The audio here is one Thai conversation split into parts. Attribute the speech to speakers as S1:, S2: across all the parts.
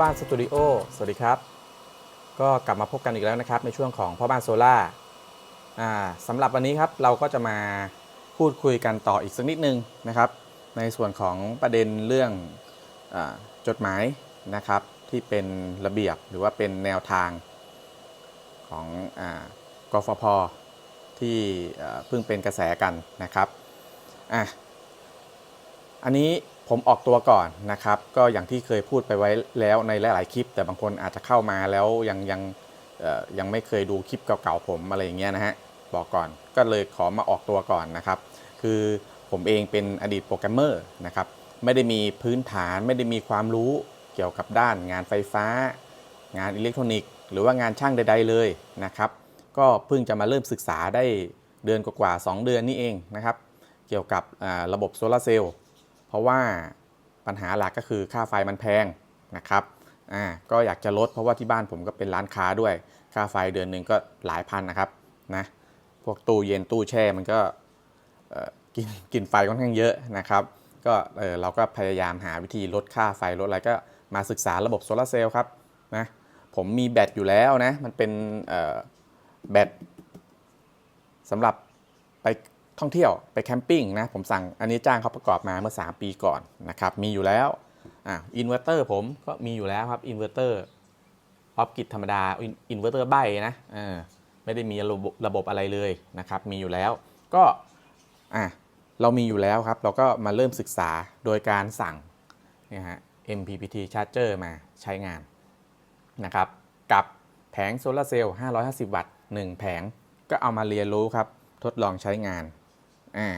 S1: บ้านสตูดิโอสวัสดีครับ ก็กลับมาพบกันอีกแล้วนะครับ ในช่วงของพ่อบ้านโซล่าอ่าสำหรับวันนี้ครับเราก็จะมาพูดคุยกันต่ออีกสักนิดนึงนะครับ ในส่วนของประเด็นเรื่องอจดหมายนะครับ ที่เป็นระเบียบหรือว่าเป็นแนวทางของอกฟพที่เอ่อเพิ่งเป็นกระแสกันนะครับอะอันนี้ ผมออกตัวก่อนนะครับ ก็อย่างที่เคยพูดไปไว้แล้วในหลาย ๆ คลิป แต่บางคนอาจจะเข้ามาแล้วยังยังยังไม่เคยดูคลิปเก่า ๆ ผมอะไรอย่างเงี้ยนะฮะบอกก่อนก็เลยขอมาออกตัวก่อนนะครับ คือผมเองเป็นอดีตโปรแกรมเมอร์นะครับไม่ได้มีพื้นฐานไม่ได้มีความรู้เกี่ยวกับด้านงานไฟฟ้า งานอิเล็กทรอนิกส์หรือว่างานช่างใด ๆ เลยนะครับก็เพิ่งจะมาเริ่มศึกษาได้เดือนกว่าๆ2เดือนนี้เองนะครับ เกี่ยวกับระบบโซลาเซลล์ เพราะว่าปัญหาหลักก็คือค่าไฟมันแพงนะครับอ่าก็อยากจะลดเพราะว่าที่บ้านผมก็เป็นร้านค้าด้วย ค่าไฟเดือนหนึ่งก็หลายพันนะครับนะพวกตู้เย็นตู้แช่มันก็เอ่อกินกินไฟค่อนข้างเยอะนะครับก็เออเราก็พยายามหาวิธีลดค่าไฟลดอะไรก็มาศึกษาระบบโซลาเซลล์ครับนะผมมีแบตอยู่แล้วนะ มันเป็นเอ่อแบตสำหรับไป ท่องเที่ยวไปแคมปิ้งนะผมสั่งอันนี้จ้างเขาประกอบมาเมื่อ 3 ปีก่อนนะครับมีอยู่แล้วอ่าอินเวอร์เตอร์ผมก็มีอยู่แล้วครับอินเวอร์เตอร์ออฟกิดธรรมดาอินเวอร์เตอร์ใบนะเออไม่ได้มีระบบระบบอะไรเลยนะครับมีอยู่แล้วก็อะเรามีอยู่แล้วครับ เราก็มาเริ่มศึกษาโดยการสั่งเนี่ยฮะ MPPT charger มาใช้งานนะครับกับแผงโซลาร์เซลล์ 550 วัตต์ 1 แผง ก็เอามาเรียนรู้ครับ ทดลองใช้งาน อ่า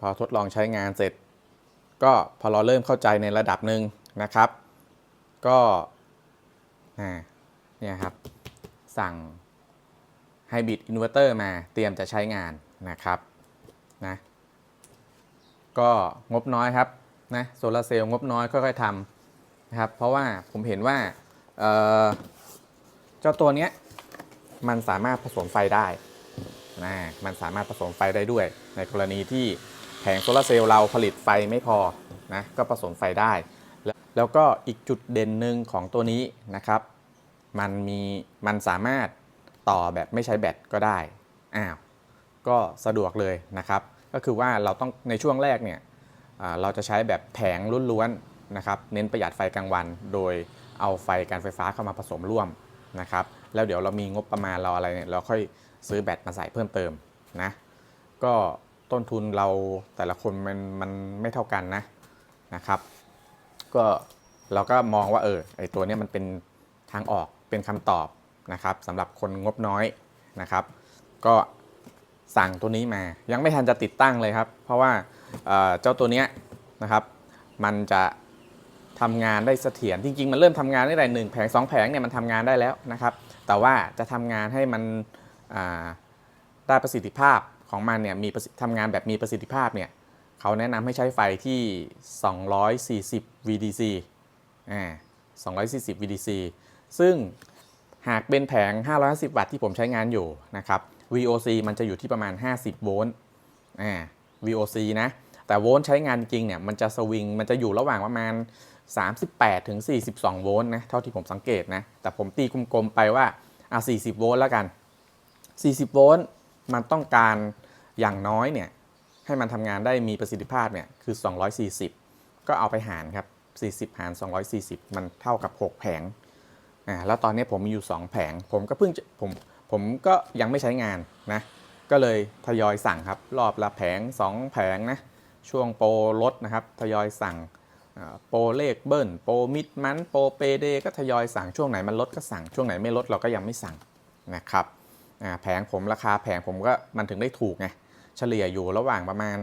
S1: พอทดลองใช้งานเสร็จ ก็พอเราเริ่มเข้าใจในระดับหนึ่งนะครับ ก็อ่าเนี่ยครับ สั่ง Hybrid Inverter มาเตรียมจะใช้งานนะครับนะก็งบน้อยครับนะโซลาร์เซลล์งบน้อยค่อยๆทำนะครับ เพราะว่าผมเห็นว่าเเจ้าตัวเนี้ยมันสามารถผสมไฟได้ นะมันสามารถผสมไฟได้ด้วย ในกรณีที่แผงโซลาร์เซลล์เราผลิตไฟไม่พอนะก็ผสมไฟได้ แล้วก็อีกจุดเด่นหนึ่งของตัวนี้นะครับ มันมีมันสามารถต่อแบบไม่ใช้แบตก็ได้อ้าวก็สะดวกเลยนะครับ ก็คือว่าเราต้องในช่วงแรกเนี่ยเราจะใช้แบบแผงล้วนๆนะครับ เน้นประหยัดไฟกลางวัน โดยเอาไฟการไฟฟ้าเข้ามาผสมร่วมนะครับ แล้วเดี๋ยวเรามีงบประมาณเราอะไรเนี่ยเราค่อย ซื้อแบตมาใส่เพิ่มเติมนะ ก็ต้นทุนเราแต่ละคนมันมันไม่เท่ากันนะนะครับ ก็เราก็มองว่าเออไอตัวนี้มันเป็นทางออกเป็นคำตอบนะครับสำหรับคนงบน้อยนะครับ ก็สั่งตัวนี้มายังไม่ทันจะติดตั้งเลยครับ เพราะว่าเเจ้าตัวเนี้ยนะครับ มันจะทำงานได้เสถียรจริง ๆ มันเริ่มทำงานได้แต่หนึ่งแผงสองแผงเนี่ยมันทำงานได้แล้วนะครับ แต่ว่าจะทำงานให้มัน ได้ประสิทธิภาพของมันเนี่ยมีทธิทำงานแบบมีประสิทธิภาพเนี่ยเขาแนะนำให้ใช้ไฟที่ 240 VDC อ่า240 VDC ซึ่งหากเป็นแผง 550 วัตต์ที่ผมใช้งานอยู่นะครับ VOC มันจะอยู่ที่ประมาณ 50 โวลต์อ่า VOC นะ แต่โวลต์ใช้งานจริงเนี่ยมันจะสวิง มันจะอยู่ระหว่างประมาณ 38 ถึง 42 โวลต์นะ เท่าที่ผมสังเกตนะ แต่ผมตีกลมๆไปว่า อะ 40 โวลต์แล้วกัน 40 โวลต์มันต้องการอย่างน้อยเนี่ยให้มันทำงานได้มีประสิทธิภาพเนี่ยคือ 240 ก็เอาไปหารครับ 40 หาร 240 มันเท่ากับ 6 แผงอ่าแล้วตอนนี้ผมมีอยู่ 2 แผง ผมก็เพิ่งผมผมก็ยังไม่ใช้งานนะก็เลยทยอยสั่งครับ รอบละแผง 2 แผงนะช่วงโปรลดนะครับ ทยอยสั่งอ่าโปรเลขเบิ้ลโปรมิดมันโปรเปเดก็ทยอยสั่งช่วงไหนมันลดก็สั่งช่วงไหนไม่ลดเราก็ยังไม่สั่งนะครับ แผงผมราคาแผงผมก็มันถึงได้ถูกไงเฉลี่ยอยู่ระหว่างประมาณ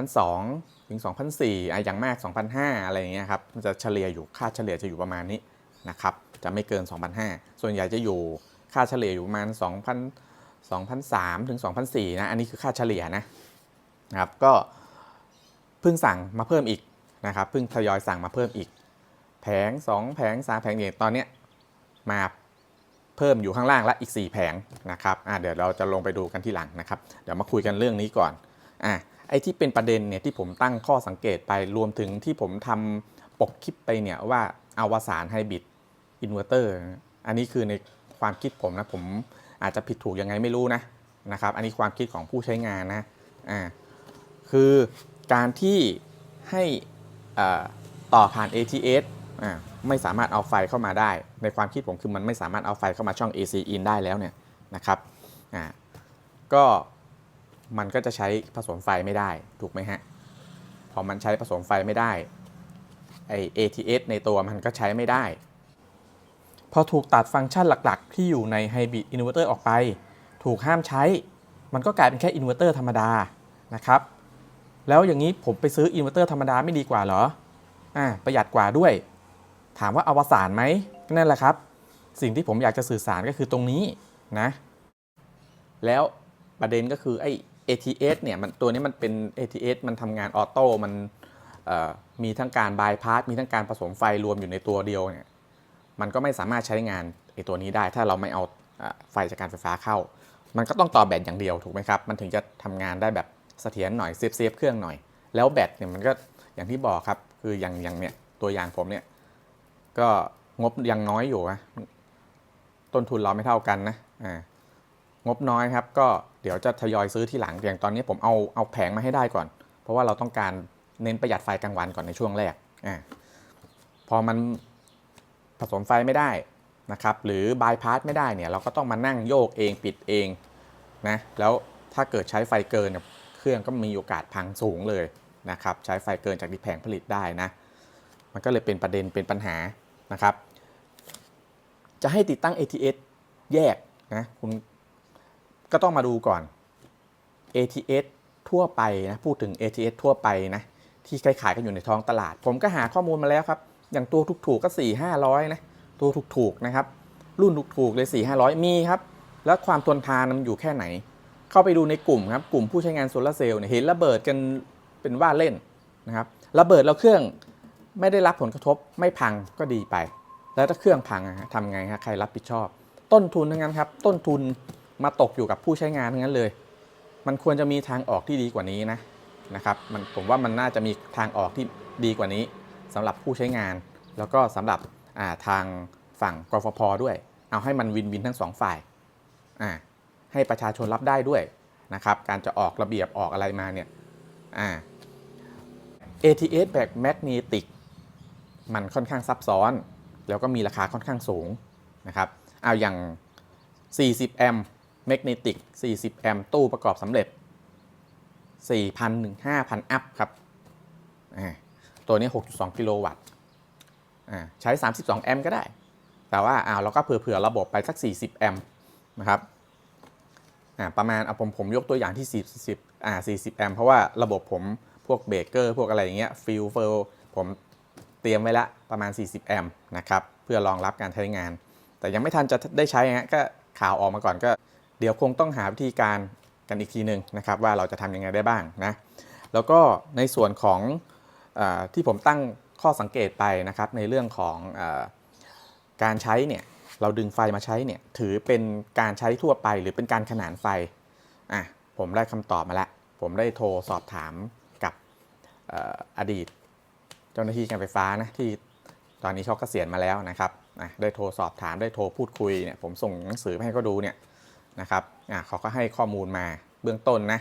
S1: 2,200ถึง2,400อะอย่างมาก2,500อะไรอย่างเงี้ยครับมันจะเฉลี่ยอยู่ค่าเฉลี่ยจะอยู่ประมาณนี้นะครับจะไม่เกิน2,500ส่วนใหญ่จะอยู่ค่าเฉลี่ยอยู่ประมาณ 2,000 2,300ถึง2,400นะอันนี้คือค่าเฉลี่ยนะนะครับก็เพิ่งสั่งมาเพิ่มอีกนะครับเพิ่งทยอยสั่งมาเพิ่มอีก แผง 2 แผง 3 แผงเนี่ยตอนเนี้ยมา เพิ่มอยู่ข้างล่างและอีก 4 แผงนะครับอะเดี๋ยวเราจะลงไปดูกันที่หลังนะครับ เดี๋ยวมาคุยกันเรื่องนี้ก่อนอะไอ้ที่เป็นประเด็นเนี่ยที่ผมตั้งข้อสังเกตไปรวมถึงที่ผมทำปกคลิปไปเนี่ยว่าอวสานไฮบริดอินเวอร์เตอร์อันนี้คือในความคิดผมนะผมอาจจะผิดถูกยังไงไม่รู้นะนะครับ อันนี้ความคิดของผู้ใช้งานนะอ่าคือการที่ให้อ่าต่อผ่าน ATS อ่า ไม่สามารถเอาไฟเข้ามาได้ ในความคิดผมคือมันไม่สามารถเอาไฟเข้ามาช่อง AC in ได้แล้วเนี่ยนะครับอ่าก็มันก็จะใช้ผสมไฟไม่ได้ถูกไหมฮะพอมันใช้ผสมไฟไม่ได้ไอ ATS ในตัวมันก็ใช้ไม่ได้ พอถูกตัดฟังก์ชันหลักๆ ที่อยู่ใน Hybrid Inverter ออกไป ถูกห้ามใช้ มันก็กลายเป็นแค่อินเวอร์เตอร์ธรรมดานะครับ แล้วอย่างนี้ผมไปซื้ออินเวอร์เตอร์ธรรมดาไม่ดีกว่าเหรออ่าประหยัดกว่าด้วย ถามว่าอวสานไหมนั่นแหละครับ สิ่งที่ผมอยากจะสื่อสารก็คือตรงนี้นะ แล้วประเด็นก็คือไอ้ ATS เนี่ยมันตัวนี้มันเป็น ATS มันทำงานออโต้มันมีทั้งการบายพาสมีทั้งการผสมไฟรวมอยู่ในตัวเดียวเนี่ยมันก็ไม่สามารถใช้งานไอ้ตัวนี้ได้ ถ้าเราไม่เอาอไฟจากการไฟฟ้าเข้า มันก็ต้องต่อแบตอย่างเดียวถูกไหมครับ มันถึงจะทำงานได้แบบเสถียรหน่อยเซฟเซฟเครื่องหน่อย แล้วแบตเนี่ยมันก็อย่างที่บอกครับ คืออย่างอย่างเนี่ยตัวอย่างผมเนี่ย ก็งบยังน้อยอยู่นะต้นทุนเราไม่เท่ากันนะอ่างบน้อยครับ ก็เดี๋ยวจะทยอยซื้อที่หลังอย่างตอนนี้ผมเอาเอาแผงมาให้ได้ก่อน เพราะว่าเราต้องการเน้นประหยัดไฟกลางวันก่อนในช่วงแรกอ่าพอมันผสมไฟไม่ได้นะครับ หรือบายพาสไม่ได้เนี่ย เราก็ต้องมานั่งโยกเองปิดเองนะ แล้วถ้าเกิดใช้ไฟเกินเนี่ยเครื่องก็มีโอกาสพังสูงเลยนะครับ ใช้ไฟเกินจากที่แผงผลิตได้นะ มันก็เลยเป็นประเด็นเป็นปัญหา นะครับ จะให้ติดตั้ง ATS แยกนะคุณก็ต้องมาดูก่อน ATS ทั่วไปนะพูดถึง ATS ทั่วไปนะที่ขายๆกันอยู่ในท้องตลาด ผมก็หาข้อมูลมาแล้วครับ อย่างตัวถูกๆก็ 4 500นะตัวถูกๆนะครับ รุ่นถูกๆเลย 4 500 มีครับ แล้วความทนทานมันอยู่แค่ไหน เข้าไปดูในกลุ่มครับกลุ่มผู้ใช้งานโซลาร์เซลล์เนี่ยเห็นระเบิดกันเป็นว่าเล่นนะครับระเบิดแล้วเครื่อง ไม่ได้รับผลกระทบไม่พังก็ดีไป แล้วถ้าเครื่องพังอะฮะทำไงฮะใครรับผิดชอบ ต้นทุนทั้งนั้นครับ ต้นทุนมาตกอยู่กับผู้ใช้งานทั้งนั้นเลย มันควรจะมีทางออกที่ดีกว่านี้นะนะครับมันผมว่ามันน่าจะมีทางออกที่ดีกว่านี้สำหรับผู้ใช้งาน แล้วก็สำหรับาทางฝั่งกฟผด้วย เอาให้มันวินวินทั้งสองฝ่ายอ่าให้ประชาชนรับได้ด้วยนะครับการจะออกระเบียบออกอะไรมาเนี่ยอ่า ATS แบบแมกเนติก มันค่อนข้างซับซ้อน แล้วก็มีราคาค่อนข้างสูงนะครับเอาอย่าง 40 แอมป์แมกนีติก 40 แอมป์ตู้ประกอบสำเร็จ 4,000ถึง5,000 อัพครับ ตัวนี้ 6.2 กิโลวัตต์ใช้ 32 แอมป์ก็ได้ แต่ว่าเอาเราก็เผื่อๆระบบไปสัก 40 แอมป์นะครับประมาณเอาผมผมยกตัวอย่างที่ 40อ่า40 แอมป์เพราะว่าระบบผมพวกเบรกเกอร์ พวกอะไรอย่างเงี้ยฟิลเฟลผม เตรียมไว้ละประมาณ 40 แอมป์นะครับเพื่อรองรับการใช้งาน แต่ยังไม่ทันจะได้ใช้ฮะก็ข่าวออกมาก่อนก็ เดี๋ยวคงต้องหาวิธีการกันอีกทีหนึ่งนะครับว่าเราจะทำยังไงได้บ้างนะแล้วก็ในส่วนของอที่ผมตั้งข้อสังเกตไปนะครับในเรื่องของอการใช้เนี่ยเราดึงไฟมาใช้เนี่ยถือเป็นการใช้ทั่วไปหรือเป็นการขนานไฟอะผมได้คำตอบมาแล้ว ผมได้โทรสอบถามกับอออดีต เจ้าหน้าที่การไฟฟ้านะที่ตอนนี้เขาเกษียณมาแล้วนะครับได้โทรสอบถามได้โทรพูดคุยเนี่ยผมส่งหนังสือไปให้เขาดูเนี่ยนะครับอะเขาก็ให้ข้อมูลมาเบื้องต้นนะ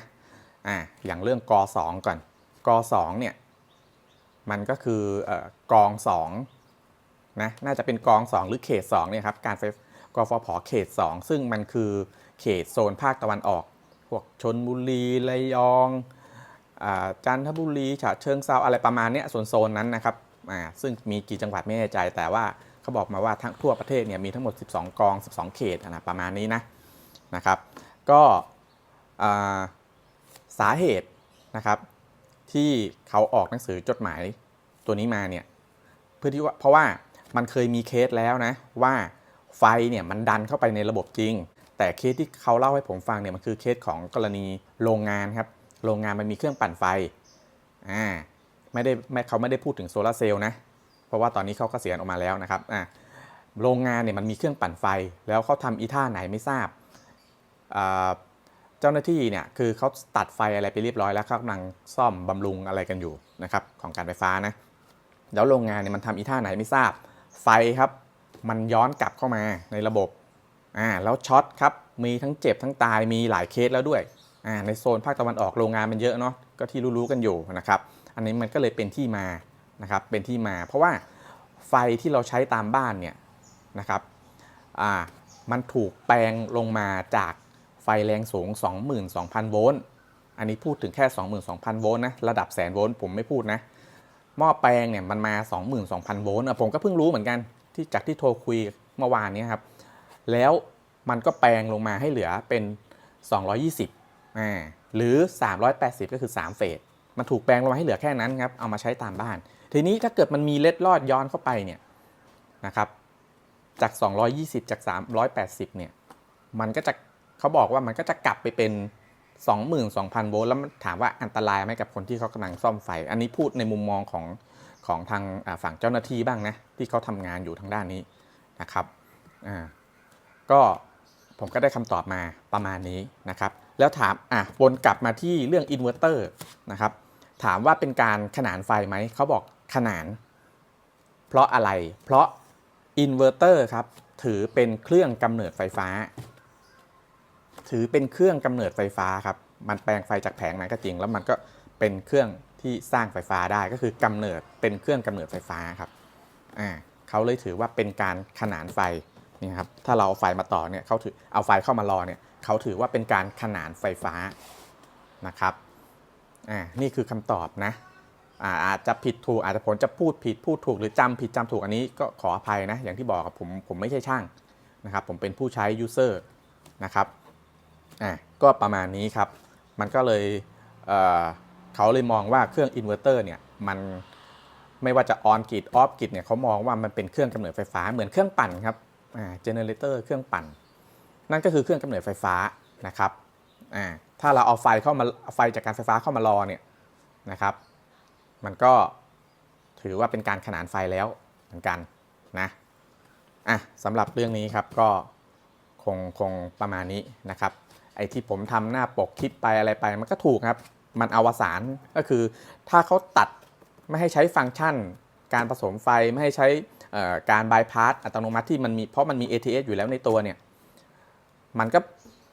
S1: อะอย่างเรื่องก2ก่อนก2เนี่ยมันก็คือออกอง2นะน่าจะเป็นกอง 2 หรือเขต2เนี่ยครับการไฟกฟผเขต 2 ซึ่งมันคือเขตโซนภาคตะวันออก พวกชนบุรีระยอง จันทบุรีฉะเชิงเซาอะไรประมาณนี้โซนๆนั้นนะครับซึ่งมีกี่จังหวัดไม่แน่ใจ แต่ว่าเขาบอกมาว่าทั้งทั่วประเทศเนี่ยมีทั้งหมด 12 กอง 12 เขตนะประมาณนี้นะนะครับ ก็สาเหตุนะครับที่เขาออกหนังสือจดหมายตัวนี้มาเนี่ยเพื่อที่ว่าเพราะว่ามันเคยมีเคสแล้วนะว่าไฟเนี่ยมันดันเข้าไปในระบบจริง แต่เคสที่เขาเล่าให้ผมฟังเนี่ยมันคือเคสของกรณีโรงงานครับ โรงงานมันมีเครื่องปั่นไฟอ่าไม่ได้ไม่เขาไม่ได้พูดถึงโซลาร์เซลล์นะ เพราะว่าตอนนี้เขาก็เกษียณออกมาแล้วนะครับอ่าโรงงานเนี่ยมันมีเครื่องปั่นไฟ แล้วเขาทำอีท่าไหนไม่ทราบอ่าเจ้าหน้าที่เนี่ยคือเขาตัดไฟอะไรไปเรียบร้อยแล้วเขากำลังซ่อมบำรุงอะไรกันอยู่นะครับของการไฟฟ้านะแล้วโรงงานเนี่ยมันทำอีท่าไหนไม่ทราบ ไฟครับมันย้อนกลับเข้ามาในระบบอ่าแล้วช็อตครับมีทั้งเจ็บทั้งตายมีหลายเคสแล้วด้วย ในโซนภาคตะวันออกโรงงานมันเยอะเนาะก็ที่รู้ๆกันอยู่นะครับ อันนี้มันก็เลยเป็นที่มานะครับเป็นที่มา เพราะว่าไฟที่เราใช้ตามบ้านเนี่ยนะครับอ่ามันถูกแปลงลงมาจากไฟแรงสูง 22,000 โวลต์อันนี้พูดถึงแค่ 22,000 โวลต์นะระดับแสนโวลต์ผมไม่พูดนะหม้อแปลงเนี่ยมันมา 22,000 โวลต์ผมก็เพิ่งรู้เหมือนกันที่จากที่โทรคุยเมื่อวานนี้ครับ แล้วมันก็แปลงลงมาให้เหลือเป็น 220อ่า หรือ 380 ก็คือ 3 เฟส มันถูกแปลงลงมาให้เหลือแค่นั้นครับ เอามาใช้ตามบ้าน ทีนี้ถ้าเกิดมันมีเล็ดลอดย้อนเข้าไปเนี่ยนะครับ จาก 220 จาก 380 เนี่ย มันก็จะเขาบอกว่ามันก็จะกลับไปเป็น 22,000 โวลต์ แล้วถามว่าอันตรายไหมกับคนที่เขากำลังซ่อมไฟ อันนี้พูดในมุมมองของของทางฝั่งเจ้าหน้าที่บ้างนะ ที่เขาทำงานอยู่ทางด้านนี้นะครับ อ่า ก็ผมก็ได้คำตอบมาประมาณนี้นะครับ แล้วถามอะวนกลับมาที่เรื่องอินเวอร์เตอร์นะครับถามว่าเป็นการขนานไฟไหม เขาบอกขนาน เพราะอะไร เพราะอินเวอร์เตอร์ครับถือเป็นเครื่องกำเนิดไฟฟ้า ถือเป็นเครื่องกำเนิดไฟฟ้าครับ มันแปลงไฟจากแผงนั้นก็จริง แล้วมันก็เป็นเครื่องที่สร้างไฟฟ้าได้ก็คือกำเนิดเป็นเครื่องกำเนิดไฟฟ้าครับอ่าเขาเลยถือว่าเป็นการขนานไฟนี่ครับถ้าเราเอาไฟมาต่อเนี่ยเขาถือเอาไฟเข้ามารอเนี่ย เขาถือว่าเป็นการขนานไฟฟ้านะครับอ่านี่คือคำตอบนะอ่าอาจจะผิดถูกอาจจะผมจะพูดผิดพูดถูกหรือจำผิดจำถูกอันนี้ก็ขออภัยนะ อย่างที่บอกครับผมผมไม่ใช่ช่างนะครับ ผมเป็นผู้ใช้ user นะครับอะก็ประมาณนี้ครับ มันก็เลยเอ่อเขาเลยมองว่าเครื่องอินเวอร์เตอร์เนี่ยมันไม่ว่าจะออนกิดออฟกิดเนี่ยเขามองว่ามันเป็นเครื่องกำเนิดไฟฟ้าเหมือนเครื่องปั่นครับอ่าเจเนเรเตอร์เครื่องปั่น นั่นก็คือเครื่องกำเนิดไฟฟ้านะครับถ้าเราเอาไฟเข้ามาไฟจากการไฟฟ้าเข้ามารอเนี่ยนะครับ มันก็ถือว่าเป็นการขนานไฟแล้วเหมือนกันนะอะสำหรับเรื่องนี้ครับก็คงคงประมาณนี้นะครับ ไอ้ที่ผมทำหน้าปกคลิปไปอะไรไปมันก็ถูกครับ มันอวสานก็คือถ้าเขาตัดไม่ให้ใช้ฟังก์ชัน การผสมไฟไม่ให้ใช้การบายพาสอัตโนมัติที่มันมีเพราะมันมี ATS อยู่แล้วในตัวเนี่ย มันก็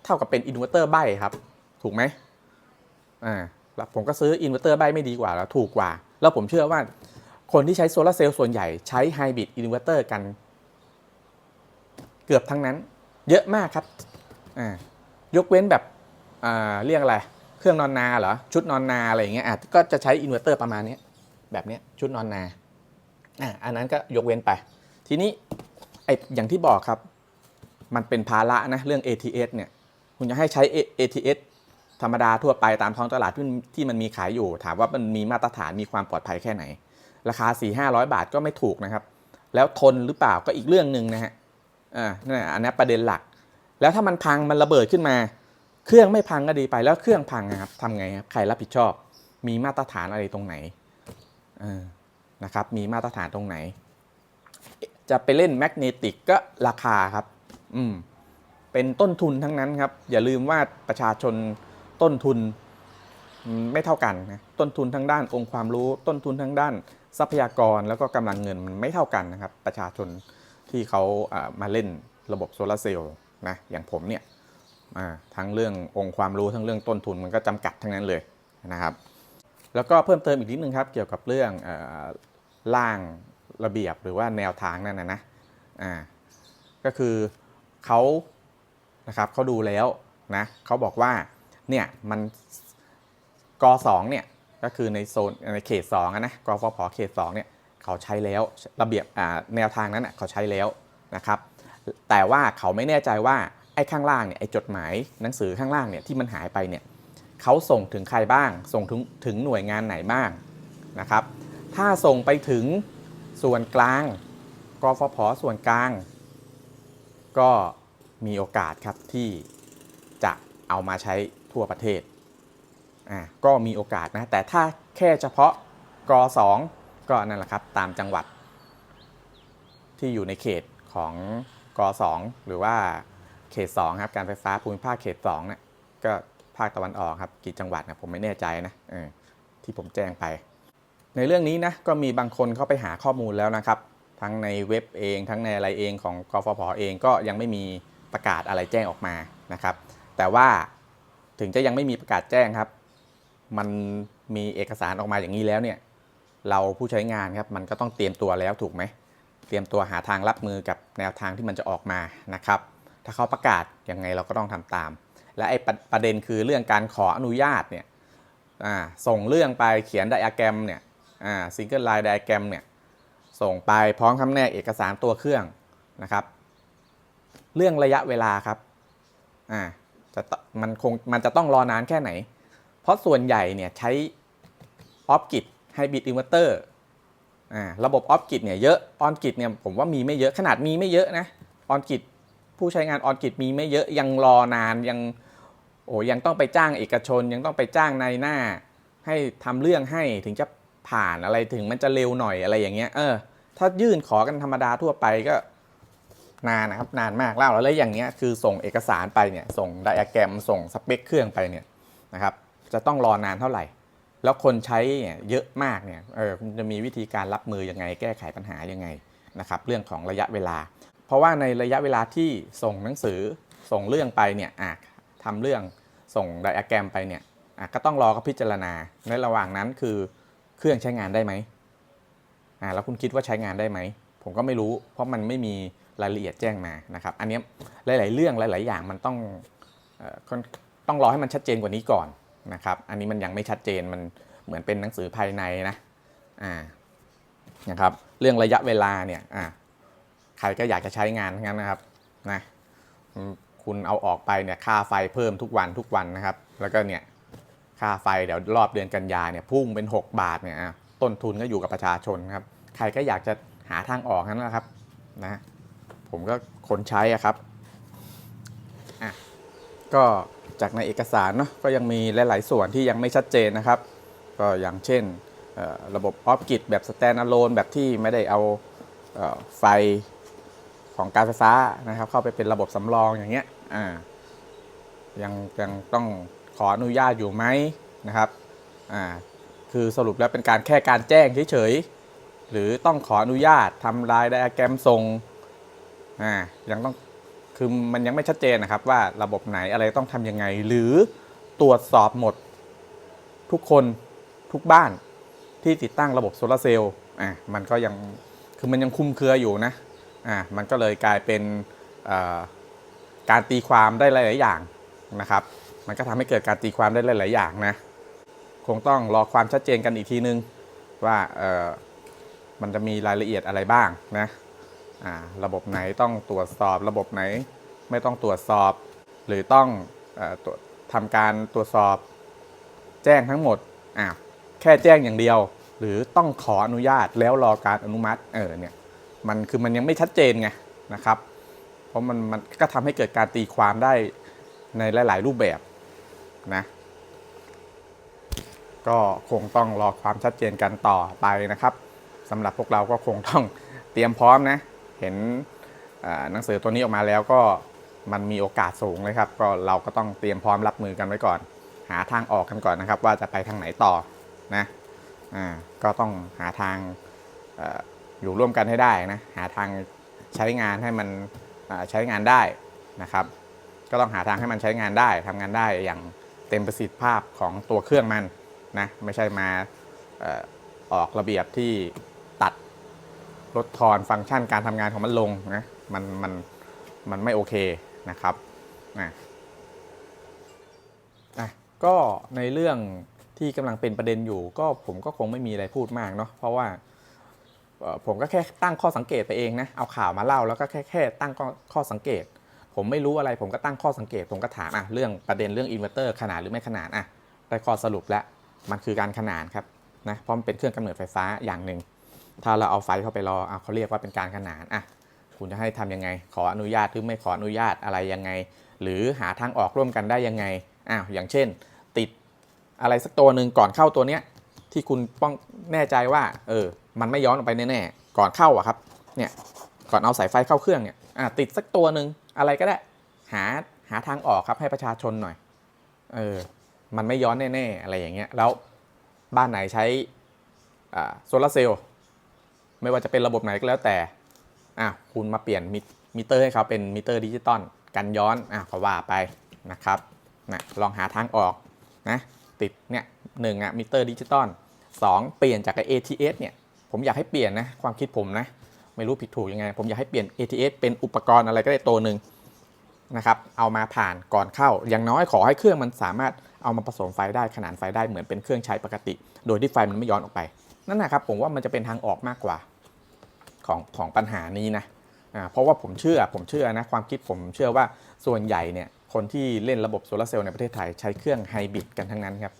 S1: เท่ากับเป็นอินเวอร์เตอร์ใบครับ ถูกไหมอ่าแล้วผมก็ซื้ออินเวอร์เตอร์ใบไม่ดีกว่าแล้วถูกกว่า แล้วผมเชื่อว่าคนที่ใช้โซลาเซลล์ส่วนใหญ่ใช้ไฮบริดอินเวอร์เตอร์กัน เกือบทั้งนั้น เยอะมากครับอ่ายกเว้นแบบอ่าเรียกอะไร เครื่องนอนนาเหรอ ชุดนอนนาอะไรอย่างเงี้ยอะก็จะใช้อินเวอร์เตอร์ประมาณนี้แบบเนี้ยชุดนอนนาอะอันนั้นก็ยกเว้นไป ทีนี้ไออย่างที่บอกครับ มันเป็นภาระนะเรื่อง ATS เนี่ยคุณจะให้ใช้ ATS ธรรมดาทั่วไปตามท้องตลาดที่ที่มันมีขายอยู่ ถามว่ามันมีมาตรฐานมีความปลอดภัยแค่ไหน ราคา 4 5 0 0 บาทก็ไม่ถูกนะครับ แล้วทนหรือเปล่าก็อีกเรื่องหนึ่งนะฮะอ่านั่นอันนี้ประเด็นหลัก แล้วถ้ามันพังมันระเบิดขึ้นมา เครื่องไม่พังก็ดีไปแล้วเครื่องพังนะครับทำไงครับใครรับผิดชอบ มีมาตรฐานอะไรตรงไหนนะครับมีมาตรฐานตรงไหน จะไปเล่นแมกเนติกก็ราคาครับ อืมเป็นต้นทุนทั้งนั้นครับ อย่าลืมว่าประชาชนต้นทุนไม่เท่ากันนะต้นทุนทั้งด้านองค์ความรู้ ต้นทุนทั้งด้านทรัพยากรแล้วก็กำลังเงินมันไม่เท่ากันนะครับ ประชาชนที่เขามาเล่นระบบโซลาร์เซลล์นะอย่างผมเนี่ยทั้งเรื่ององค์ความรู้ทั้งเรื่องต้นทุนมันก็จำกัดทั้งนั้นเลยนะครับ แล้วก็เพิ่มเติมอีกนิดนึงครับ เกี่ยวกับเรื่องออร่างระเบียบหรือว่าแนวทางนั่นนะนะก็คือ เขานะครับเขาดูแล้วนะเขาบอกว่าเนี่ยมันกสองเนี่ยก็คือในโซนในเขต2อะนะกฟผเขต2เนี่ยเขาใช้แล้วระเบียบแนวทางนั้นเขาใช้แล้วนะครับ แต่ว่าเขาไม่แน่ใจว่าไอ้ข้างล่างเนี่ยไอ้จดหมายหนังสือข้างล่างเนี่ยที่มันหายไปเนี่ยเขาส่งถึงใครบ้าง ส่งถึงถึงหน่วยงานไหนบ้างนะครับ ถ้าส่งไปถึงส่วนกลางกฟผส่วนกลาง ก็มีโอกาสครับที่จะเอามาใช้ทั่วประเทศอ่าก็มีโอกาสนะแต่ถ้าแค่เฉพาะก2ก็นั่นแหละครับตามจังหวัด ที่อยู่ในเขตของก2หรือว่าเขต2ครับการไฟฟ้าภูมิภาคเขต2เนี่ยก็ภาคตะวันออกครับกี่จังหวัดนะผมไม่แน่ใจนะที่ผมแจ้งไป ในเรื่องนี้นะก็มีบางคนเข้าไปหาข้อมูลแล้วนะครับ ทั้งในเว็บเอง ทั้งในอะไรเองของกฟผเองก็ยังไม่มีประกาศอะไรแจ้งออกมานะครับ แต่ว่าถึงจะยังไม่มีประกาศแจ้งครับ มันมีเอกสารออกมาอย่างนี้แล้วเนี่ยเราผู้ใช้งานครับมันก็ต้องเตรียมตัวแล้วถูกไหมเตรียมตัวหาทางรับมือกับแนวทางที่มันจะออกมานะครับ ถ้าเขาประกาศยังไงเราก็ต้องทำตาม และไอ้ประประเด็นคือเรื่องการขออนุญาตเนี่ยส่งเรื่องไปเขียนไดอะแกรมเนี่ยซิงเกิลไลน์ไดอะแกรมเนี่ย ส่งไปพร้อมคำแนกเอกสารตัวเครื่องนะครับ เรื่องระยะเวลาครับอ่าจะมันคงมันจะต้องรอนานแค่ไหน เพราะส่วนใหญ่เนี่ยใช้ออฟกิดไฮบริดอินเวอร์เตอร์อ่าระบบออฟกิดเนี่ยเยอะออนกิดเนี่ยผมว่ามีไม่เยอะขนาดมีไม่เยอะนะออนกิดผู้ใช้งานออนกิดมีไม่เยอะยังรอนานยังโอ้ยังต้องไปจ้างเอกชน ยังต้องไปจ้างนายหน้า ให้ทำเรื่องให้ถึงจะผ่านอะไรถึงมันจะเร็วหน่อยอะไรอย่างเงี้ยเออ ถ้ายื่นขอกันธรรมดาทั่วไปก็นานนะครับนานมากแล้วแล้วอย่างเงี้ยคือส่งเอกสารไปเนี่ยส่งไดอะแกรมส่งสเปคเครื่องไปเนี่ยนะครับจะต้องรอนานเท่าไหร่ แล้วคนใช้เนี่ยเยอะมากเนี่ยเออคุณจะมีวิธีการรับมือยังไง แก้ไขปัญหายังไงนะครับเรื่องของระยะเวลา เพราะว่าในระยะเวลาที่ส่งหนังสือส่งเรื่องไปเนี่ยอะทำเรื่องส่งไดอะแกรมไปเนี่ยอะก็ต้องรอเขาพิจารณาในระหว่างนั้นคือเครื่องใช้งานได้ไหม อ่าแล้วคุณคิดว่าใช้งานได้ไหม ผมก็ไม่รู้ เพราะมันไม่มีรายละเอียดแจ้งมานะครับ อันนี้หลาย ๆ เรื่องหลาย ๆ อย่างมันต้องต้องรอให้มันชัดเจนกว่านี้ก่อนนะครับ อันนี้มันยังไม่ชัดเจนมันเหมือนเป็นหนังสือภายในนะอ่านะครับเรื่องระยะเวลาเนี่ยอ่าใครก็อยากจะใช้งานงนั้นนะครับนะคุณเอาออกไปเนี่ยค่าไฟเพิ่มทุกวันทุกวันนะครับ แล้วก็เนี่ยค่าไฟเดี๋ยวรอบเดือนกันยาเนี่ยพุ่งเป็น 6 บาทเนี่ยอะ ต้นทุนก็อยู่กับประชาชนครับ ใครก็อยากจะหาทางออกนั้นนะครับนะผมก็คนใช้อะครับอะก็จากในเอกสารเนาะก็ยังมีหลาย ๆ ส่วนที่ยังไม่ชัดเจนนะครับ ก็อย่างเช่นระบบออฟกิดแบบสแตน d ์ l o n e แบบที่ไม่ได้เอาเอไฟของการไฟฟ้านะครับ เข้าไปเป็นระบบสำรองอย่างเงี้ยอ่ายังยังต้องขออนุญาตอยู่ไหมนะครับอ่า คือสรุปแล้วเป็นการแค่การแจ้งเฉยๆหรือต้องขออนุญาตทำลายไดอะแกรมส่งอ่ายังต้องคือมันยังไม่ชัดเจนนะครับว่าระบบไหนอะไรต้องทำยังไง หรือตรวจสอบหมด ทุกคนทุกบ้านที่ติดตั้งระบบโซลาร์เซลล์อะมันก็ยังคือมันยังคุมเครืออยู่นะอะมันก็เลยกลายเป็นการตีความได้หลาย ๆ อย่างนะครับ มันก็ทำให้เกิดการตีความได้หลาย ๆ อย่างนะ คงต้องรอความชัดเจนกันอีกทีนึง ว่าเออมันจะมีรายละเอียดอะไรบ้างนะระบบไหนต้องตรวจสอบ ระบบไหนไม่ต้องตรวจสอบ หรือต้องอทำการตรวจสอบแจ้งทั้งหมดอ่าแค่แจ้งอย่างเดียว หรือต้องขออนุญาตแล้วรอการอนุมัติเออเนี่ยมันคือมันยังไม่ชัดเจนไงนะครับ เพราะมันมันก็ทำให้เกิดการตีความได้ในหลาย ๆ รูปแบบนะ ก็คงต้องรอความชัดเจนกันต่อไปนะครับสำหรับพวกเราก็คงต้องเตรียมพร้อมนะ เห็นหนังสือตัวนี้ออกมาแล้วก็มันมีโอกาสสูงเลยครับ ก็เราก็ต้องเตรียมพร้อมรับมือกันไว้ก่อน หาทางออกกันก่อนนะครับ ว่าจะไปทางไหนต่อนะอ่าก็ต้องหาทางออยู่ร่วมกันให้ได้นะ หาทางใช้งานให้มันใช้งานได้นะครับ ก็ต้องหาทางให้มันใช้งานได้ทำงานได้อย่างเต็มประสิทธิภาพของตัวเครื่องมัน นะไม่ใช่มาออกระเบียบที่ตัดลดทอนฟังก์ชันการทำงานของมันลงนะมันมันมันไม่โอเคนะครับอะอะก็ในเรื่องที่กำลังเป็นประเด็นอยู่ ก็ผมก็คงไม่มีอะไรพูดมากเนาะเพราะว่าผมก็แค่ตั้งข้อสังเกตไปเองนะเอาข่าวมาเล่าแล้วก็แค่แค่ตั้งข้อข้อสังเกต ผมไม่รู้อะไรผมก็ตั้งข้อสังเกต ผมก็ถามอะเรื่องประเด็นเรื่องอินเวอร์เตอร์ขนาดหรือไม่ขนาดอะได้ข้อสรุปแล้ว มันคือการขนานครับนะเพราะมันเป็นเครื่องกำเนิดไฟฟ้าอย่างหนึ่ง ถ้าเราเอาไฟเข้าไปรออเขาเรียกว่าเป็นการขนานอะคุณจะให้ทำยังไง ขออนุญาตหรือไม่ขออนุญาตอะไรยังไง หรือหาทางออกร่วมกันได้ยังไงอ้าวอย่างเช่น ติดอะไรสักตัวหนึ่งก่อนเข้าตัวเนี้ยที่คุณป้องแน่ใจว่าเออมันไม่ย้อนออกไปแน่ๆก่อนเข้าอะครับเนี่ยก่อนเอาสายไฟเข้าเครื่องเนี่ยอะติดสักตัวหนึ่งอะไรก็ได้หาหาทางออกครับให้ประชาชนหน่อยเออ มันไม่ย้อนแน่ๆอะไรอย่างเงี้ยแล้วบ้านไหนใช้โซลาร์เซลล์ไม่ว่าจะเป็นระบบไหนก็แล้วแต่อะคุณมาเปลี่ยนมิมเตอร์ให้เขาเป็นมิเตอร์ดิจิตอลกันย้อนอะก็ว่าไปนะครับนะลองหาทางออกนะติดเนี่ยหนึ่งอะมิเตอร์ดิจิตอลสองเปลี่ยนจากไอ ATS เนี่ยผมอยากให้เปลี่ยนนะความคิดผมนะไม่รู้ผิดถูกยังไง ผมอยากให้เปลี่ยน ATS เป็นอุปกรณ์อะไรก็ได้ตัวหนึ่งนะครับเอามาผ่านก่อนเข้าอย่างน้อยขอให้เครื่องมันสามารถ เอามาผสมไฟได้ขนานไฟได้เหมือนเป็นเครื่องใช้ปกติ โดยที่ไฟมันไม่ย้อนออกไปนั่นนะครับผมว่ามันจะเป็นทางออกมากกว่าของของปัญหานี้นะเพราะว่าผมเชื่อผมเชื่อนะความคิดผมเชื่อว่าส่วนใหญ่เนี่ยคนที่เล่นระบบโซลาเซลล์ในประเทศไทยใช้เครื่องไฮบริดกันทั้งนั้นครับ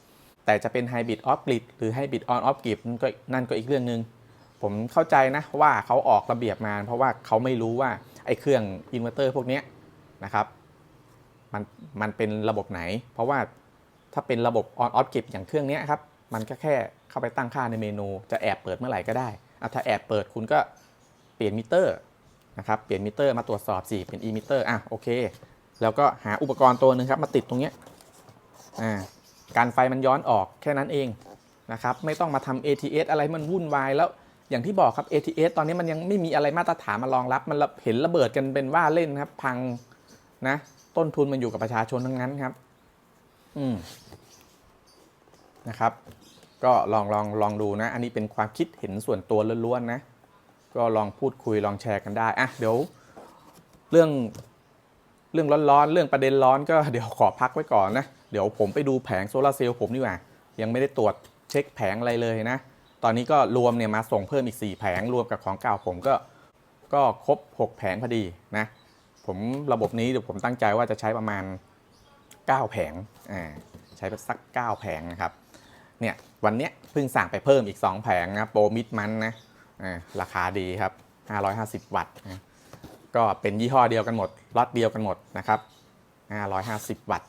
S1: แต่จะเป็นไฮบริดออฟกริดหรือไฮบริดออนออฟกริดนั่นก็นั่นก็อีกเรื่องหนึ่งผมเข้าใจนะว่าเขาออกระเบียบมา เพราะว่าเขาไม่รู้ว่าไอ้เครื่องอินเวอร์เตอร์พวกนี้นะครับมันมันเป็นระบบไหน เพราะว่า ถ้าเป็นระบบออนออฟกิบอย่างเครื่องนี้ครับ มันก็แค่เข้าไปตั้งค่าในเมนู จะแอบเปิดเมื่อไหร่ก็ได้ถ้าแอบเปิดคุณก็เปลี่ยนมิเตอร์นะครับ เปลี่ยนมิเตอร์มาตรวจสอบสิเป็น e มิเตอร์อะโอเค แล้วก็หาอุปกรณ์ตัวหนึ่งครับมาติดตรงนี้อ่าการไฟมันย้อนออกแค่นั้นเองนะครับ ไม่ต้องมาทำ ATS อะไรให้มันวุ่นวายแล้วอย่างที่บอกครับ ATS ตอนนี้มันยังไม่มีอะไรมาตรฐานมารองรับ มันเห็นระเบิดกันเป็นว่าเล่นครับ พังนะ ต้นทุนมันอยู่กับประชาชนทั้งนั้นครับ อืมนะครับ ก็ลองลองลองดูนะ อันนี้เป็นความคิดเห็นส่วนตัวล้วนๆนะ ก็ลองพูดคุยลองแชร์กันได้อะเดี๋ยว เรื่องเรื่องร้อนๆ เรื่องประเด็นร้อนก็เดี๋ยวขอพักไว้ก่อนนะ เดี๋ยวผมไปดูแผงโซลาเซลล์ผมดีกว่า ยังไม่ได้ตรวจเช็คแผงอะไรเลยนะ ตอนนี้ก็รวมเนี่ยมาส่งเพิ่มอีก 4 แผงรวมกับของเก่าผมก็ก็ครบ 6 แผงพอดีนะ ผมระบบนี้เดี๋ยวผมตั้งใจว่าจะใช้ประมาณ 9 แผงอ่าใช้ไปสัก 9 แผงนะครับเนี่ยวันเนี้ยเพิ่งสั่งไปเพิ่มอีก 2 แผงนะโปรมิดมันนะอ่าราคาดีครับ 550 วัตต์นะก็เป็นยี่ห้อเดียวกันหมดล็อตเดียวกันหมดนะครับ 550 วัตต์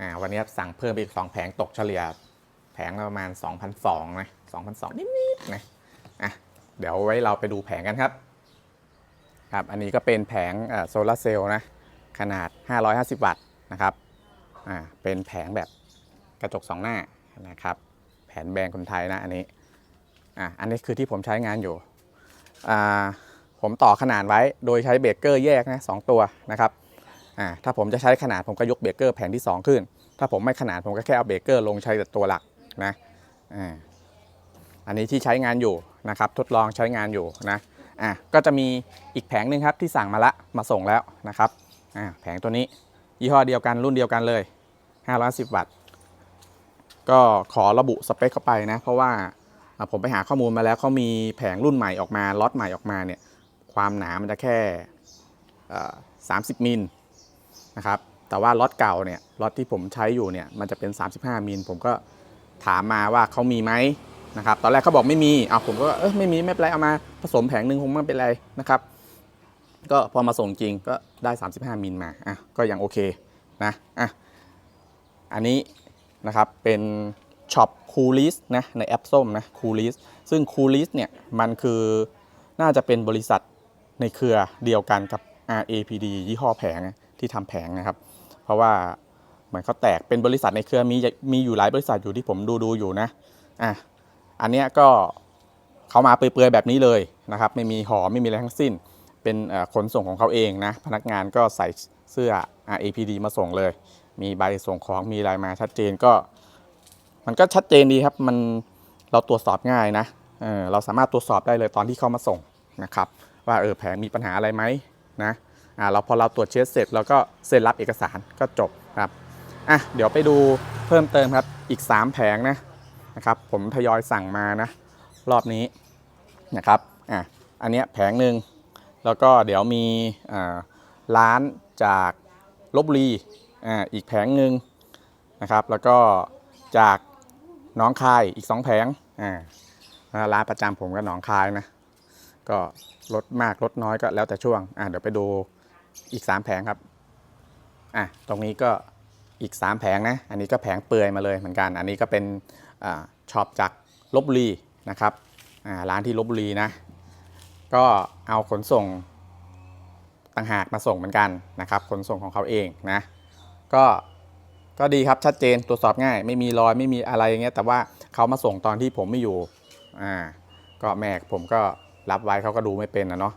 S1: อ่าวันนี้สั่งเพิ่มไปอีก 2 แผงตกเฉลี่ยแผงประมาณ 2,200นะ2,200 นิดๆนะอะเดี๋ยวไว้เราไปดูแผงกันครับครับ อันนี้ก็เป็นแผงโซลาร์เซลล์นะ ขนาด 550 วัตต์นะครับ อ่าเป็นแผงแบบกระจก2หน้านะครับแผนแบรนด์คนไทยนะอันนี้อะอันนี้คือที่ผมใช้งานอยู่อ่าผมต่อขนาดไว้โดยใช้เบรกเกอร์แยกนะสองตัวนะครับอ่าถ้าผมจะใช้ขนาดผมก็ยกเบรกเกอร์แผงที่ 2 ขึ้น ถ้าผมไม่ขนาดผมก็แค่เอาเบรกเกอร์ลงใช้แต่ตัวหลักนะอ่าอันนี้ที่ใช้งานอยู่นะครับทดลองใช้งานอยู่นะอะก็จะมีอีกแผงหนึ่งครับที่สั่งมาละมาส่งแล้วนะครับอ่าแผงตัวนี้ยี่ห้อเดียวกันรุ่นเดียวกันเลย 510 วัตต์ ก็ขอระบุสเปคเข้าไปนะ เพราะว่าผมไปหาข้อมูลมาแล้วเขามีแผงรุ่นใหม่ออกมาล็อตใหม่ออกมาเนี่ยความหนามันจะแค่30มิลนะครับแต่ว่าล็อตเก่าเนี่ยล็อตที่ผมใช้อยู่เนี่ยมันจะเป็น 35มิลผมก็ถามมาว่าเขามีไหมนะครับตอนแรกเขาบอกไม่มีเอาผมก็เออไม่มีไม่เป็นไรเอามาผสมแผงหนึ่งคงไม่เป็นไรนะครับ ก็พอมาส่งจริงก็ได้ 35มิลมาอะก็ยังโอเคนะอะ อันนี้นะครับเป็นช็อปคูลิสนะในแอปส้มนะคูลิสซึ่งคูลิสเนี่ยมันคือน่าจะเป็นบริษัทในเครือเดียวกันกับ RAPD ยี่ห้อแผงที่ทำแผงนะครับ เพราะว่าเหมือนเขาแตกเป็นบริษัทในเครือมีมีอยู่หลายบริษัทอยู่ที่ผมดูดูอยู่นะอะอันเนี้ยก็เขามาเปื่อยๆแบบนี้เลยนะครับ ไม่มีห่อไม่มีอะไรทั้งสิ้น เป็นขนส่งของเขาเองนะ พนักงานก็ใส่เสื้อ RAPD มาส่งเลย มีใบส่งของมีอะไรมาชัดเจนก็ มันก็ชัดเจนดีครับ มันเราตรวจสอบง่ายนะเออเราสามารถตรวจสอบได้เลยตอนที่เข้ามาส่งนะครับ ว่าเออแผงมีปัญหาอะไรไหมนะอ่าเราพอเราตรวจเช็คเสร็จเราก็เซ็นรับเอกสารก็จบครับอะเดี๋ยวไปดูเพิ่มเติมครับอีก 3 แผงนะนะครับผมทยอยสั่งมานะรอบนี้นะครับอะอันเนี้ยแผงหนึ่งแล้วก็เดี๋ยวมีร้านจากลบบุรี อ่าอีกแผงหนึ่งนะครับ แล้วก็จากหน้องคายอีก2แผงอ่าร้านประจำผมก็หนองคายนะก็ลดมากลดน้อยก็แล้วแต่ช่วงอะเดี๋ยวไปดูอีก3แผงครับอะตรงนี้ก็อีก3แผงนะอันนี้ก็แผงเปื่อยมาเลยเหมือนกัน อันนี้ก็เป็นอช็อปจากลบบุรีนะครับอ่าร้านที่ลบบุรีนะ ก็เอาขนส่งต่างหากมาส่งเหมือนกันนะครับ ขนส่งของเขาเองนะ ก็ก็ดีครับชัดเจนตรวจสอบง่าย ไม่มีรอยไม่มีอะไรอย่างเงี้ยแต่ว่าเขามาส่งตอนที่ผมไม่อยู่อ่าก็แม่ผมก็รับไว้เขาก็ดูไม่เป็นนะเนาะ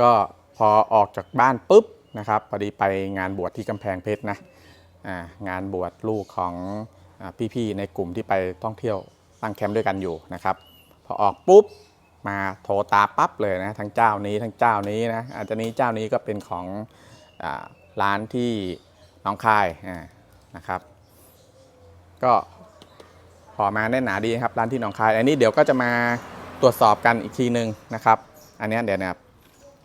S1: ก็พอออกจากบ้านปุ๊บนะครับพอดีไปงานบวชที่กำแพงเพชรนะอ่างานบวชลูกของอาพี่ๆในกลุ่มที่ไปท่องเที่ยวตั้งแคมป์ด้วยกันอยู่นะครับพอออกปุ๊บมาโทรตาปั๊บเลยนะทั้งเจ้านี้ทั้งเจ้านี้นะอาจจะนี้เจ้านี้ก็เป็นของอาร้านที่ น้องคายนะครับ ก็พอมาแน่นหนาดีครับร้านที่หนองคาย อันนี้เดี๋ยวก็จะมาตรวจสอบกันอีกทีหนึ่งนะครับ อันนี้เดี๋ยวนะครับ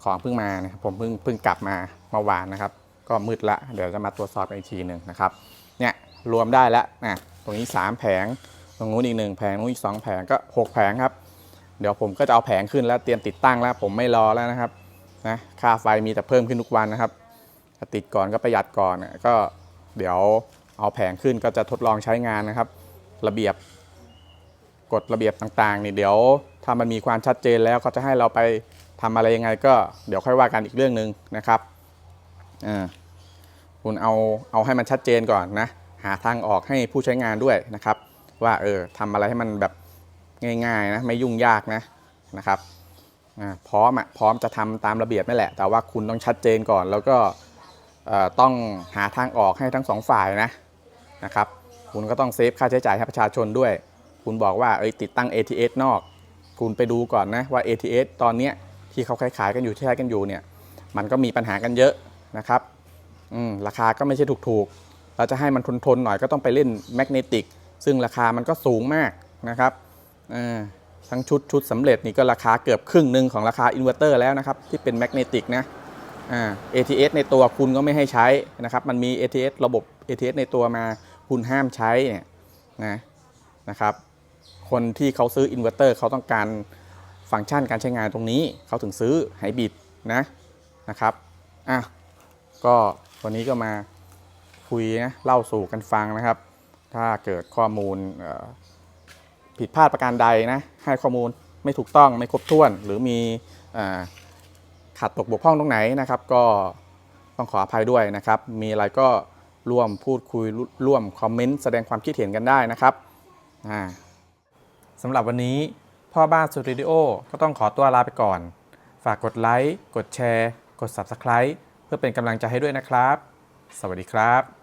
S1: ของเพิ่งมานะครับผมเพิ่งเพิ่งกลับมาเมื่อวานนะครับ ก็มืดละเดี๋ยวจะมาตรวจสอบอีกทีหนึ่งนะครับเนี่ยรวมได้แล้วนะตรงนี้ 3 แผง ตรงนู้นอีกหนึ่งแผงตรงนู้นอีก 2 แผงก็ 6 แผงครับ เดี๋ยวผมก็จะเอาแผงขึ้นแล้วเตรียมติดตั้งแล้ว ผมไม่รอแล้วนะครับนะค่าไฟมีแต่เพิ่มขึ้นทุกวันนะครับ ติดก่อนก็ประหยัดก่อนนะก็เดี๋ยวเอาแผงขึ้นก็จะทดลองใช้งานนะครับ ระเบียบกฎระเบียบต่างๆนี่เดี๋ยวถ้ามันมีความชัดเจนแล้วเขาจะให้เราไปทำอะไรยังไงก็เดี๋ยวค่อยว่ากันอีกเรื่องหนึ่งนะครับอ่าคุณเอาเอาให้มันชัดเจนก่อนนะ หาทางออกให้ผู้ใช้งานด้วยนะครับ ว่าเออทำอะไรให้มันแบบง่ายๆนะไม่ยุ่งยากนะนะครับอ่าพร้อมอะพร้อมจะทำตามระเบียบนั่นแหละ แต่ว่าคุณต้องชัดเจนก่อนแล้วก็ ต้องหาทางออกให้ทั้งสองฝ่ายนะนะครับ คุณก็ต้องเซฟค่าใช้จ่ายให้ประชาชนด้วย คุณบอกว่าเอ้ยติดตั้ง ATS นอก คุณไปดูก่อนนะว่า ATS ตอนเนี้ยที่เขาขายขายกันอยู่ที่ใช้กันอยู่เนี่ยมันก็มีปัญหากันเยอะนะครับอืมราคาก็ไม่ใช่ถูกๆ เราจะให้มันทนๆหน่อยก็ต้องไปเล่นแมกเนติกซึ่งราคามันก็สูงมากนะครับอ่าทั้งชุดชุดสำเร็จนี่ก็ราคาเกือบครึ่งหนึ่งของราคาอินเวอร์เตอร์แล้วนะครับ ที่เป็นแมกเนติกนะ ATS ในตัวคุณก็ไม่ให้ใช้นะครับมันมี ATS ระบบ ATS ในตัวมาคุณห้ามใช้เนี่ยนะนะครับคนที่เขาซื้ออินเวอร์เตอร์เขาต้องการฟังก์ชันการใช้งานตรงนี้เขาถึงซื้อไฮบริดนะนะครับอะก็วันนี้ก็มาคุยนะเล่าสู่กันฟังนะครับ ถ้าเกิดข้อมูลผิดพลาดประการใดนะให้ข้อมูลไม่ถูกต้องไม่ครบถ้วนหรือมีอ ขาดตกบกพร่องตรงไหนนะครับ ก็ต้องขออภัยด้วยนะครับ มีอะไรก็ร่วมพูดคุยร่วมคอมเมนต์แสดงความคิดเห็นกันได้นะครับสำหรับวันนี้พ่อบ้านสตูดิโอก็ต้องขอตัวลาไปก่อน ฝากกดไลค์ กดแชร์ กด Subscribe เพื่อเป็นกำลังใจให้ด้วยนะครับ สวัสดีครับ